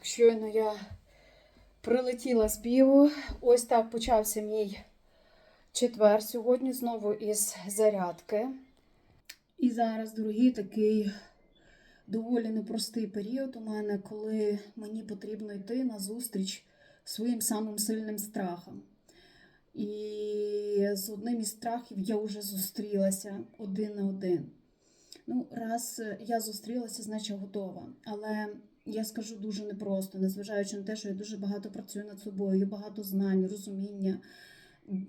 Так, щойно я прилетіла з бігу. Ось так почався мій четвер сьогодні знову із зарядки. І зараз, дорогі, такий доволі непростий період у мене, коли мені потрібно йти на зустріч своїм самим сильним страхам. І з одним із страхів я вже зустрілася один на один. Ну, раз я зустрілася, значить готова. Але я скажу дуже непросто, незважаючи на те, що я дуже багато працюю над собою, багато знань, розуміння.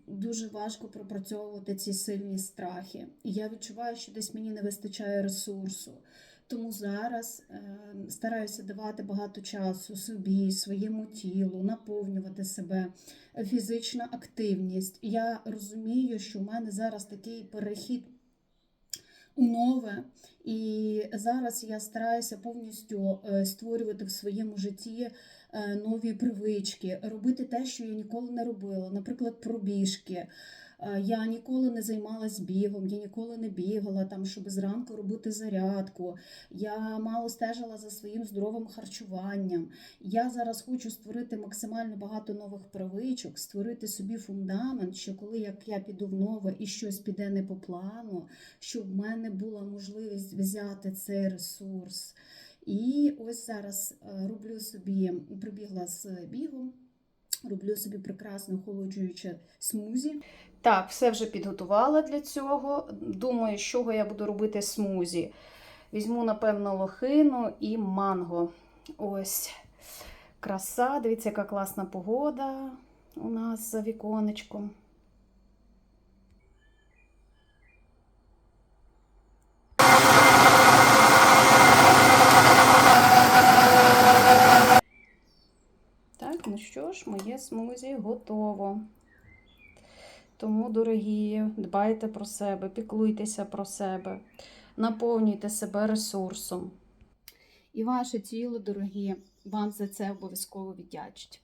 Дуже важко пропрацьовувати ці сильні страхи. І я відчуваю, що десь мені не вистачає ресурсу. Тому зараз е, стараюся давати багато часу собі, своєму тілу, наповнювати себе, фізична активність. Я розумію, що в мене зараз такий перехід у нове, і зараз я стараюся повністю е, створювати в своєму житті е, нові привички, робити те, що я ніколи не робила. Наприклад, пробіжки. Е, Я ніколи не займалась бігом, я ніколи не бігала там, щоб зранку робити зарядку. Я мало стежила за своїм здоровим харчуванням. Я зараз хочу створити максимально багато нових привичок, створити собі фундамент, що коли як я піду в нове і щось піде не по плану, щоб в мене була можливість взяти цей ресурс. І ось зараз е, роблю собі, прибігла з бігу, роблю собі прекрасне охолоджуюче смузі. Так, все вже підготувала для цього. Думаю, з чого я буду робити смузі. Візьму, напевно, лохину і манго. Ось краса. Дивіться, яка класна погода у нас за віконечком. Ну що ж, моє смузі готово. Тому, дорогі, дбайте про себе, піклуйтеся про себе, наповнюйте себе ресурсом. І ваше тіло, дорогі, вам за це обов'язково віддячить.